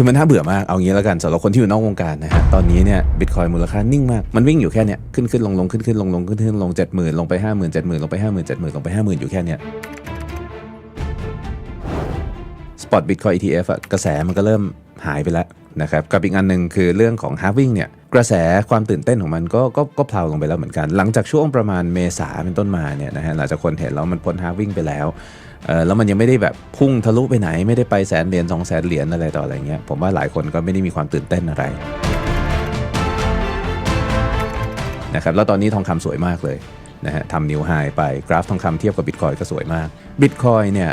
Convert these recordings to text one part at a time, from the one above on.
คือมันน่าเบื่อมาก เอางี้แล้วกันสำหรับคนที่อยู่นอกวงการนะฮะ ตอนนี้เนี่ยบิตคอยมูลค่านิ่งมาก มันวิ่งอยู่แค่เนี้ยขึ้นขึ้นลงลงขึ้นขึ้นลงลงขึ้นขึ้นลงเจ็ดหมื่นลงไปห้าหมื่นเจ็ดหมื่นลงไปห้าหมื่นเจ็ดหมื่นลงไปห้าหมื่นอยู่แค่เนี้ย Spot Bitcoin ETF อะกระแสมันก็เริ่มหายไปแล้วนะครับกับอีกอันหนึ่งคือเรื่องของ halving เนี่ยกระแสความตื่นเต้นของมันก็ก็ก็เพลาลงไปแล้วเหมือนกัน หลังจากช่วงประมาณเมษาเป็นต้นมาเนี่ยนะฮะหลังจากคนเห็นแล้วมันพ้น halving ไปแล้วเออแล้วมันยังไม่ได้แบบพุ่งทะลุไปไหนไม่ได้ไปแสนเหรียญสองแสนเหรียญอะไรต่ออะไรเงี้ยผมว่าหลายคนก็ไม่ได้มีความตื่นเต้นอะไรนะครับแล้วตอนนี้ทองคำสวยมากเลย นะฮะทำนิวไฮไปกราฟทองคำเทียบกับบิตคอยก็สวยมากบิตคอยเนี่ย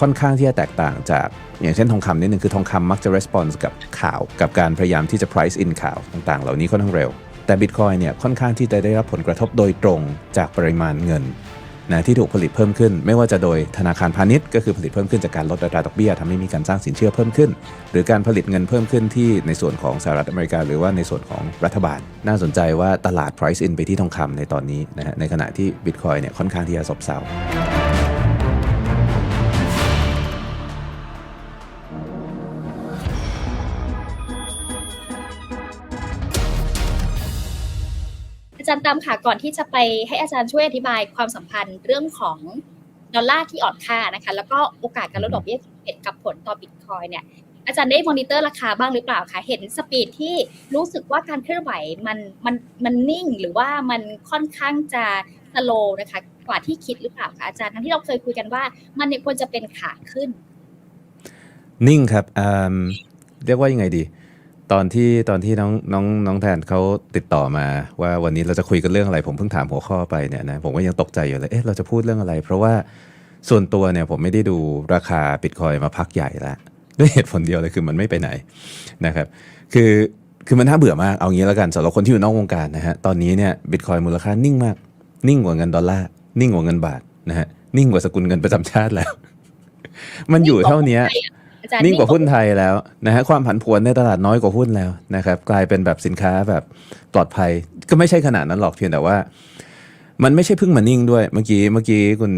ค่อนข้างที่จะแตกต่างจากอย่างเช่นทองคำนิดนึงคือทองคำมักจะ response กับข่าวกับการพยายามที่จะ price in ข่าวต่างๆ เหล่านี้ค่อนข้างเร็ว แต่บิตคอยเนี่ยค่อนข้างที่จะได้รับผลกระทบโดยตรงจากปริมาณเงิน นะที่ถูกผลิตเพิ่มขึ้น ไม่ว่าจะโดยธนาคารพาณิชย์ก็คือผลิตเพิ่มขึ้นจากการลดอัตราดอกเบี้ยทำให้มีการสร้างสินเชื่อเพิ่มขึ้น หรือการผลิตเงินเพิ่มขึ้นที่ในส่วนของสหรัฐอเมริกา หรือว่าในส่วนของรัฐบาล น่าสนใจว่าตลาด price in ไปที่ทองคำในตอนนี้นะฮะในขณะที่ Bitcoin เนี่ยค่อนข้างที่จะซบเซา จารย์ตามค่ะก่อนที่จะไปให้อาจารย์ช่วยอธิบายความสัมพันธ์เรื่องของดอลลาร์ที่อ่อนค่านะคะ แล้วก็โอกาสการลดดอกเบี้ยของเฟดกับผลต่อบิตคอยเนี่ยอาจารย์ได้มอนิเตอร์ราคาบ้างหรือเปล่าคะเห็นสปีดที่รู้สึกว่าการเคลื่อนไหวมันมันมันนิ่งหรือว่ามันค่อนข้างจะสโลนะคะ กว่าที่คิดหรือเปล่าคะอาจารย์ทั้งที่เราเคยคุยกันว่า มันเนี่ยควรจะเป็นขาขึ้น นิ่งครับอืมเรียกว่ายังไงดี ตอนที่ตอนที่น้องน้องน้องแทนเขาติดต่อมา ว่าวันนี้เราจะคุยกันเรื่องอะไร ผมเพิ่งถามหัวข้อไปเนี่ยนะผมก็ยังตกใจอยู่เลยเอ๊ะเราจะพูดเรื่องอะไร เพราะว่าส่วนตัวเนี่ยผมไม่ได้ดูราคาบิตคอยมาพักใหญ่ล้วด้วยเหตุผลเดียวเลยคือมันไม่ไปไหนนะครับ คือคือมันน่าเบื่อมากเอางี้แล้วกันสำหรับคนที่อยู่นอกวงการนะฮะตอนนี้เนี่ยบิตคอยมูลค่านิ่งมาก นิ่งกว่าเงินดอลลาร์นิ่งกว่าเงินบาทนะฮะนิ่งกว่าสกุลเงินประจำชาติแล้ว มันอยู่เท่านี้ อาจารย์นิ่งกว่าหุ้นไทยแล้วนะฮะความผันผวนในตลาดน้อยกว่าหุ้นแล้วนะครับ กลายเป็นแบบสินค้าแบบปลอดภัยก็ไม่ใช่ขนาดนั้นหรอกเพียงแต่ว่า มันไม่ใช่เพิ่งมานิ่งด้วยเมื่อกี้เมื่อกี้คุณ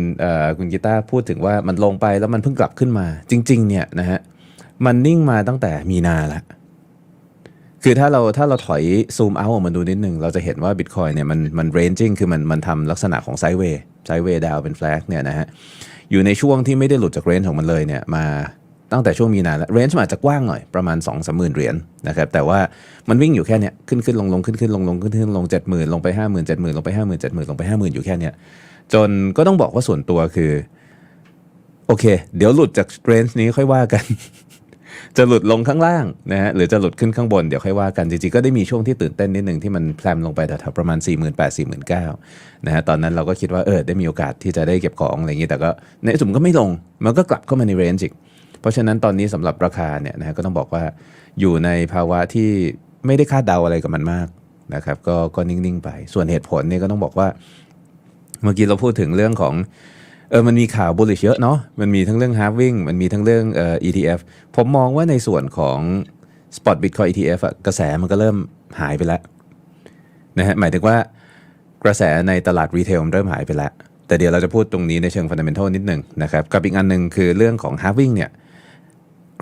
คุณกีตาร์พูดถึงว่ามันลงไปแล้วมันเพิ่งกลับขึ้นมา จริง ๆ เนี่ยนะฮะมันนิ่งมาตั้งแต่มีนาละคือถ้าเราถ้าเราถอยซูมเอาออกมาดูนิดนึง เราจะเห็นว่าบิตคอยเนี่ยมันมันเรนจิ้งคือมันมันทำลักษณะของไซด์เวย์ไซด์เวย์ดาวเป็นแฟลกเนี่ยนะฮะอยู่ในช่วงที่ไม่ได้หลุดจากเรนจ์ของมันเลยเนี่ยมา ตั้งแต่ช่วงมีนาแล้วเรนจ์มันอาจจะกว้างหน่อยประมาณ2องสามหมื่นเหรียญนะครับแต่ว่ามันวิ่งอยู่แค่เนี้ยขึ้นขึ้นลงลงขึ้นขึ้นลงลงขึ้นขึ้นลงเจ็ดหมื่นลงไปห้าหมื่นเจ็ดหมื่นลงไปห้าหมื่นเจ็ดหมื่นลงไปห้าหมื่นอยู่แค่เนี้ยจนก็ต้องบอกว่าส่วนตัวคือ โอเค เดี๋ยวหลุดจากเรนจ์นี้ค่อยว่ากัน จะหลุดลงข้างล่างนะฮะหรือจะหลุดขึ้นข้างบนเดี๋ยวค่อยว่ากันจริงๆก็ได้มีช่วงที่ตื่นเต้นนิดหนึ่งที่มันแพลมลงไปแถวๆประมาณ 4 8 0 0 0 4 9 0 0นะฮะตอนนั้นเราก็คิดว่าเออได้มีโอกาสที่จะได้เก็บของอะไรอย่างนี้แต่ก็ในสุดมันก็ไม่ลงมันก็กลับเข้ามาในเรนจ์อีก เพราะฉะนั้นตอนนี้สำหรับราคาเนี่ยนะฮะก็ต้องบอกว่าอยู่ในภาวะที่ไม่ได้คาดเดาอะไรกับมันมากนะครับก็ก็นิ่งๆไป ส่วนเหตุผลเนี่ยก็ต้องบอกว่า เมื่อกี้เราพูดถึงเรื่องของเออมันมีข่าว bullish เยอะเนาะมันมีทั้งเรื่อง halving มันมีทั้งเรื่องเอ่อ ETF ผมมองว่าในส่วนของ spot bitcoin ETF อะกระแสมันก็เริ่มหายไปแล้วนะฮะหมายถึงว่ากระแสในตลาดรีเทลมันเริ่มหายไปแล้ว แต่เดี๋ยวเราจะพูดตรงนี้ในเชิง fundamental นิดหนึ่งนะครับ กับอีกอันหนึ่งคือเรื่องของ halving เนี่ย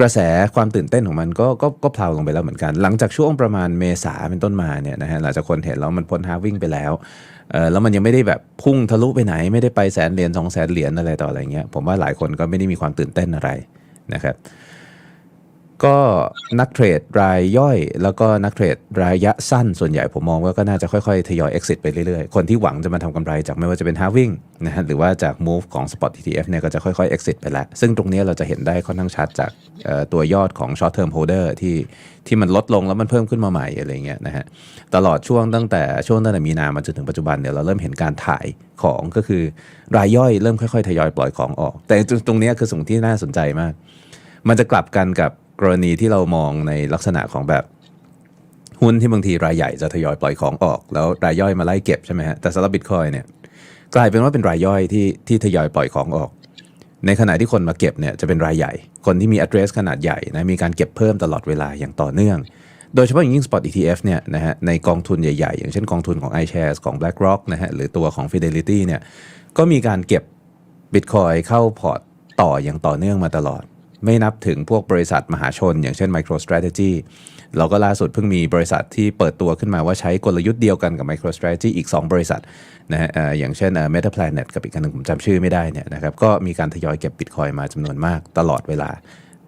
กระแสความตื่นเต้นของมันก็ก็ก็เพลาลงไปแล้วเหมือนกัน หลังจากช่วงประมาณเมษาเป็นต้นมาเนี่ยนะฮะหลังจากคนเห็นแล้วมันพ้นฮาวิ่งไปแล้วเออแล้วมันยังไม่ได้แบบพุ่งทะลุไปไหน ไม่ได้ไปแสนเหรียญสองแสนเหรียญอะไรต่ออะไรเงี้ยผมว่าหลายคนก็ไม่ได้มีความตื่นเต้นอะไรนะครับ ก็นักเทรดรายย่อย แล้วก็นักเทรดรายยะสั้นส่วนใหญ่ผมมองว่าก็น่าจะค่อยๆ ทยอย exit ไปเรื่อยๆ คนที่หวังจะมาทำกำไรจากไม่ว่าจะเป็น halving นะฮะหรือว่าจาก move ของ spot ETF เนี่ยก็จะค่อยๆ exit ไปแล้ว ซึ่งตรงนี้เราจะเห็นได้ค่อนข้างชัดจากตัวยอดของ short term holder ที่ที่มันลดลงแล้วมันเพิ่มขึ้นมาใหม่อะไรเงี้ยนะฮะตลอดช่วงตั้งแต่ช่วงตั้งแต่มีนามาจนถึงปัจจุบันเนี่ยเราเริ่มเห็นการถ่ายของก็คือรายย่อยเริ่มค่อยๆ ทยอยปล่อยของออก แต่ตรงนี้คือสิ่งที่น่าสนใจมาก มันจะกลับกันกับ กรณีที่เรามองในลักษณะของแบบหุ้นที่บางทีรายใหญ่จะทยอยปล่อยของออก แล้วรายย่อยมาไล่เก็บใช่ไหมฮะแต่สำหรับบิตคอยเนี่ยกลายเป็นว่าเป็นรายย่อยที่ที่ทยอยปล่อยของออก ในขณะที่คนมาเก็บเนี่ยจะเป็นรายใหญ่ คนที่มี address ขนาดใหญ่นะมีการเก็บเพิ่มตลอดเวลาอย่างต่อเนื่อง โดยเฉพาะอย่างยิ่ง spot ETF เนี่ยนะฮะในกองทุนใหญ่ๆ อย่างเช่นกองทุนของ iShares ของ BlackRock นะฮะหรือตัวของ Fidelity เนี่ยก็มีการเก็บ Bitcoin เข้าพอร์ตต่ออย่างต่อเนื่องมาตลอด ไม่นับถึงพวกบริษัทมหาชน อย่างเช่น MicroStrategy เราก็ล่าสุดเพิ่งมีบริษัทที่เปิดตัวขึ้นมาว่าใช้กลยุทธ์เดียวกันกับ MicroStrategy อีก 2 บริษัทนะฮะอย่างเช่นเอ่อ MetaPlanet กับอีกอันหนึ่งผมจำชื่อไม่ได้เนี่ยนะครับก็มีการทยอยเก็บบิตคอยมาจำนวนมากตลอดเวลา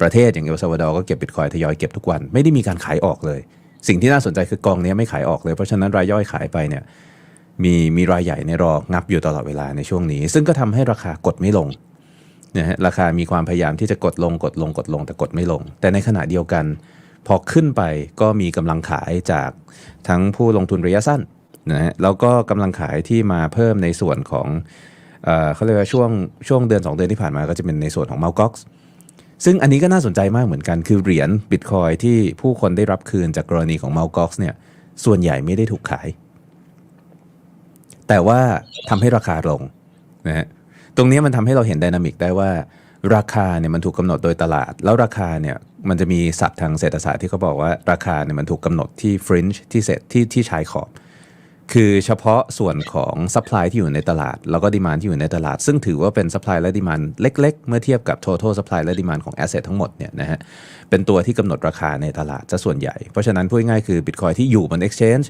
ประเทศอย่างเอลซาวาดอร์ก็เก็บบิตคอยทยอยเก็บทุกวันไม่ได้มีการขายออกเลย สิ่งที่น่าสนใจคือกองนี้ไม่ขายออกเลยเพราะฉะนั้นรายย่อยขายไปเนี่ยมีมีรายใหญ่ในรองับอยู่ตลอดเวลาในช่วงนี้ ซึ่งก็ทำให้ราคากดไม่ลง นะฮะราคามีความพยายามที่จะกดลงกดลงกดลงแต่กดไม่ลง แต่ในขณะเดียวกัน พอขึ้นไปก็มีกำลังขายจากทั้งผู้ลงทุนระยะสั้นนะฮะแล้วก็กำลังขายที่มาเพิ่มในส่วนของเอเขาเรียกว่าช่วงช่วงเดือน 2 เดือนที่ผ่านมาก็จะเป็นในส่วนของ m a l g o x ซึ่งอันนี้ก็น่าสนใจมากเหมือนกันคือเหรียญบิตคอยที่ผู้คนได้รับคืนจากกรณีของ m a l g o x เนี่ยส่วนใหญ่ไม่ได้ถูกขาย แต่ว่าทำให้ราคาลงนะฮะ ตรงนี้มันทำให้เราเห็นไดนามิกได้ว่าราคาเนี่ยมันถูกกำหนดโดยตลาด แล้วราคาเนี่ยมันจะมีศัพท์ทางเศรษฐศาสตร์ที่เขาบอกว่าราคาเนี่ยมันถูกกำหนดที่ fringe ที่เศษที่ที่ชายขอบ คือเฉพาะส่วนของ supply ที่อยู่ในตลาด แล้วก็ demand ที่อยู่ในตลาด ซึ่งถือว่าเป็น supply และ demand เล็ก ๆ เมื่อเทียบกับ total supply และ demand ของ asset ทั้งหมดเนี่ยนะฮะเป็นตัวที่กำหนดราคาในตลาดจะส่วนใหญ่ เพราะฉะนั้นพูดง่ายๆคือ Bitcoin ที่อยู่บน exchange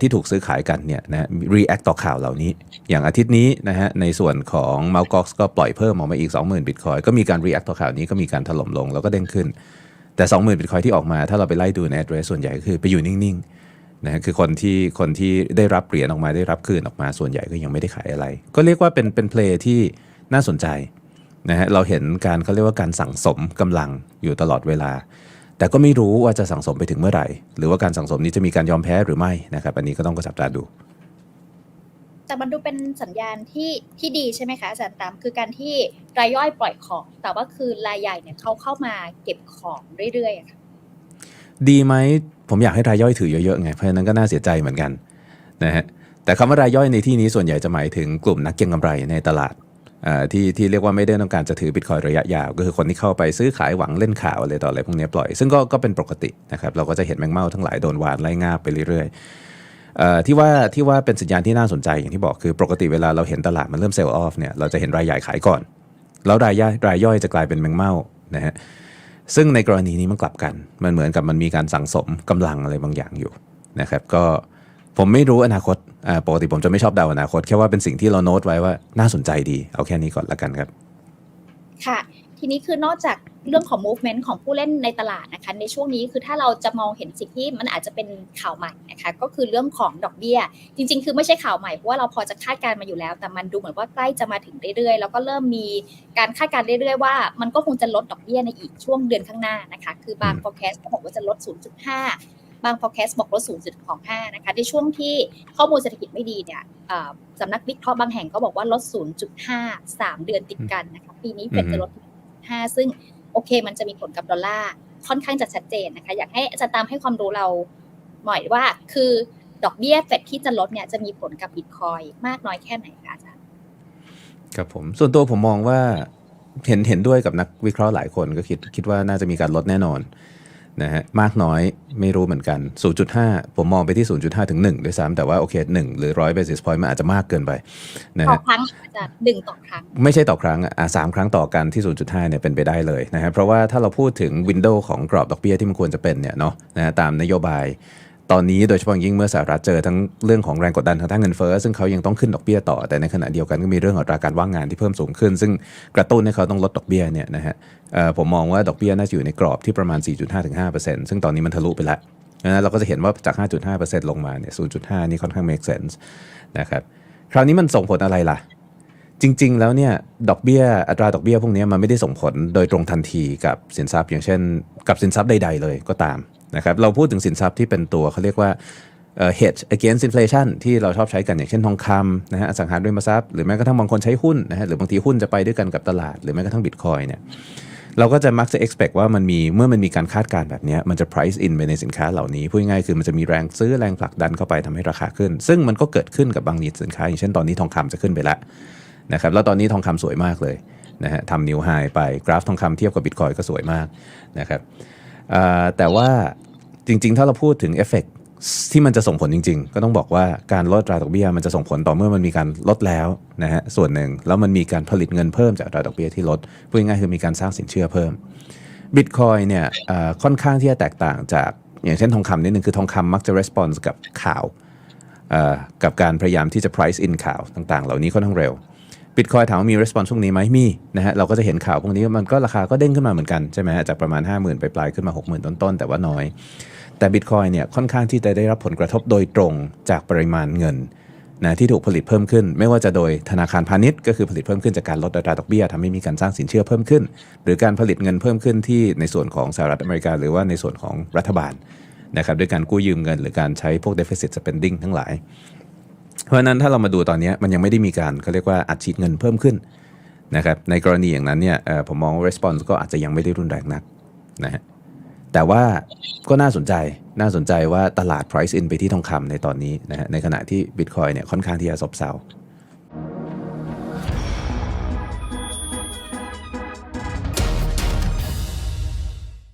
ที่ถูกซื้อขายกันเนี่ยนะ react ต่อข่าวเหล่านี้ อย่างอาทิตย์นี้นะฮะในส่วนของ m a l g o x ก็ปล่อยเพิ่มออกมาอีก 20,000 Bitcoin ก็มีการ react ต่อข่าวนี้ก็มีการถล่มลงแล้วก็เด้งขึ้น แต่ 20,000 Bitcoin ที่ออกมา ถ้าเราไปไล่ดูใน address ส่วนใหญ่ก็คือไปอยู่นิ่งๆนะฮะคือคนที่คนที่ได้รับเหรียญออกมาได้รับคืนออกมาส่วนใหญ่ก็ยังไม่ได้ขายอะไร ก็เรียกว่าเป็นเป็นเพลย์ที่น่าสนใจนะฮะเราเห็นการเขาเรียกว่าการสั่งสมกำลังอยู่ตลอดเวลา แต่ก็ไม่รู้ว่าจะสั่งสมไปถึงเมื่อไหร่ หรือว่าการสั่งสมนี้จะมีการยอมแพ้หรือไม่นะครับ อันนี้ก็ต้องกระจับตาดู แต่มันดูเป็นสัญญาณที่ที่ดีใช่ไหมคะอาจารย์ตามคือการที่รายย่อยปล่อยของ แต่ว่าคือรายใหญ่เนี่ยเขาเข้ามาเก็บของเรื่อยๆอะค่ะดีไหมผมอยากให้รายย่อยถือเยอะๆไงเพราะฉะนั้นก็น่าเสียใจเหมือนกันนะฮะแต่คำว่ารายย่อยในที่นี้ส่วนใหญ่จะหมายถึงกลุ่มนักเก็งกำไรในตลาดอ่า ที่ที่เรียกว่าไม่ได้ต้องการจะถือบิตคอยระยะยาว ก็คือคนที่เข้าไปซื้อขายหวังเล่นข่าวอะไรต่ออะไรพวกนี้ปล่อย ซึ่งก็ก็เป็นปกตินะครับเราก็จะเห็นแมงเม่าทั้งหลายโดนวานไล่งาบไปเรื่อยๆที่ว่าที่ว่าเป็นสัญญาณที่น่าสนใจอย่างที่บอกคือปกติเวลาเราเห็นตลาดมันเริ่มเซลล์ออฟเนี่ยเราจะเห็นรายใหญ่ขายก่อน แล้วรายย่อยรายย่อยจะกลายเป็นแมงเม่านะฮะซึ่งในกรณีนี้มันกลับกัน มันเหมือนกับมันมีการสั่งสมกำลังอะไรบางอย่างอยู่นะครับ ก็ ผมไม่รู้อนาคตอ่าปกติผมจะไม่ชอบเดาอนาคต แค่ว่าเป็นสิ่งที่เราโน้ตไว้ว่าน่าสนใจดี เอาแค่นี้ก่อนละกันครับ ค่ะ ทีนี้คือนอกจากเรื่องของ movement ของผู้เล่นในตลาดนะคะในช่วงนี้คือถ้าเราจะมองเห็นสิ่งที่มันอาจจะเป็นข่าวใหม่นะคะก็คือเรื่องของดอกเบี้ย จริง ๆ คือไม่ใช่ข่าวใหม่เพราะว่าเราพอจะคาดการณ์มาอยู่แล้ว แต่มันดูเหมือนว่าใกล้จะมาถึงเรื่อยๆ แล้วก็เริ่มมีการคาดการณ์เรื่อยๆว่ามันก็คงจะลดดอกเบี้ยในอีกช่วงเดือนข้างหน้านะคะคือบาง forecast ก็บอกว่าจะลด 0.5 บาง forecast บอกลด0.25นะคะในช่วงที่ข้อมูลเศรษฐกิจไม่ดีเนี่ยเอ่อสำนักวิเคราะห์บางแห่งก็บอกว่าลด 0.5 3 เดือนติดกันนะคะปีนี้เป็นจะลด5ซึ่งโอเค มันจะมีผลกับดอลลาร์ค่อนข้างจะชัดเจนนะคะ อยากให้อาจารย์ตามให้ความรู้เราหน่อยว่า คือดอกเบี้ยเฟดที่จะลดเนี่ยจะมีผลกับบิตคอยมากน้อยแค่ไหนคะอาจารย์ครับผมส่วนตัวผมมองว่าเห็นเห็นด้วยกับนักวิเคราะห์หลายคนก็คิดคิดว่าน่าจะมีการลดแน่นอน นะฮะมากน้อยไม่รู้เหมือนกัน 0.5 ผมมองไปที่ 0.5 ถึง 1 ด้วยซ้ำแต่ว่าโอเค 1 หรือ 100 basis point มันอาจจะมากเกินไปนะต่อฮะครั้งอาจารย์หนึ่งต่อครั้ง ไม่ใช่ต่อครั้งอะสามครั้งต่อกันที่ 0.5 เนี่ยเป็นไปได้เลยนะครับเพราะว่าถ้าเราพูดถึงวินโดว์ของกรอบดอกเบี้ยที่มันควรจะเป็นเนี่ยเนาะนะฮะตามนโยบาย ตอนนี้โดยเฉพาะอย่างยิ่งเมื่อสหรัฐเจอทั้งเรื่องของแรงกดดันทางด้านเงินเฟ้อซึ่งเขายังต้องขึ้นดอกเบี้ยต่อ แต่ในขณะเดียวกันก็มีเรื่องของอัตราการว่างงานที่เพิ่มสูงขึ้น ซึ่งกระตุ้นให้เขาต้องลดดอกเบี้ยเนี่ยนะฮะผมมองว่าดอกเบี้ยน่าจะอยู่ในกรอบที่ประมาณ 4.5-5%ซึ่งตอนนี้มันทะลุไปแล้วนะเราก็จะเห็นว่าจาก 5.5%ลงมาเนี่ย 0.5 นี่ค่อนข้าง make sense นะครับ คราวนี้มันส่งผลอะไรล่ะ จริง ๆ แล้วเนี่ย ดอกเบี้ย อัตราดอกเบี้ยพวกนี้มันไม่ได้ส่งผลโดยตรงทันทีกับสินทรัพย์ อย่างเช่น กับสินทรัพย์ใด ๆ เลยก็ตาม นะครับเราพูดถึงสินทรัพย์ที่เป็นตัวเขาเรียกว่า hedge against inflation ที่เราชอบใช้กันอย่างเช่นทองคำนะฮะอสังหาริมทรัพย์หรือแม้กระทั่งบางคนใช้หุ้นนะฮะหรือบางทีหุ้นจะไปด้วยกันกับตลาด หรือแม้กระทั่งบิตคอยเนี่ยเราก็จะมักจะ expect ว่ามันมีเมื่อมันมีการคาดการณ์แบบนี้มันจะ price in ไปในสินค้าเหล่านี้พูดง่ายคือมันจะมีแรงซื้อแรงผลักดันเข้าไปทำให้ราคาขึ้น ซึ่งมันก็เกิดขึ้นกับบางนิดสินค้า อย่างเช่นตอนนี้ทองคำจะขึ้นไปแล้วนะครับแล้วตอนนี้ทองคำสวยมากเลยนะฮะทำนิวไฮไปกราฟทองคำเทียบกับบิตคอยก็สวยมากนะครับ แต่ว่าจริง ๆ ถ้าเราพูดถึงเอฟเฟกที่มันจะส่งผลจริง ๆ ก็ต้องบอกว่าการลดตราดอกเบี้ยมันจะส่งผลต่อเมื่อมันมีการลดแล้วนะฮะส่วนหนึ่งแล้วมันมีการผลิตเงินเพิ่มจากตราดอกเบี้ยที่ลดพูดง่ายๆคือมีการสร้างสินเชื่อเพิ่มบิตคอยเนี่ยค่อนข้างที่จะแตกต่างจากอย่างเช่นทองคำนิดนึงคือทองคำมักจะ response กับข่าวกับการพยายามที่จะ price in ข่าวต่างๆ เหล่านี้ค่อนข้างเร็ว บิตคอยถามว่ามี response ช่วงนี้ไหมมีนะฮะเราก็จะเห็นข่าวพวกนี้มันก็ราคาก็เด้งขึ้นมาเหมือนกันใช่ไหมฮะจากประมาณ 50,000 ไปปลายขึ้นมา 60,000 ต้นๆ แต่ว่าน้อย แต่บิตคอยเนี่ยค่อนข้างที่จะได้รับผลกระทบโดยตรงจากปริมาณเงินนะที่ถูกผลิตเพิ่มขึ้น ไม่ว่าจะโดยธนาคารพาณิชย์ก็คือผลิตเพิ่มขึ้นจากการลดอัตราดอกเบี้ยทำให้มีการสร้างสินเชื่อเพิ่มขึ้น หรือการผลิตเงินเพิ่มขึ้นที่ในส่วนของสหรัฐอเมริกา หรือว่าในส่วนของรัฐบาลนะครับด้วยการกู้ยืมเงิน หรือการใช้พวก deficit spending ทั้งหลาย เพราะนั้นถ้าเรามาดูตอนนี้มันยังไม่ได้มีการเขาเรียกว่าอัดฉีดเงินเพิ่มขึ้นนะครับในกรณีอย่างนั้นเนี่ยผมมองว่า response ก็อาจจะยังไม่ได้รุนแรงนักนะฮะแต่ว่าก็น่าสนใจน่าสนใจว่าตลาด price in ไปที่ทองคำในตอนนี้นะฮะในขณะที่ Bitcoin เนี่ยค่อนข้างที่จะซบเซา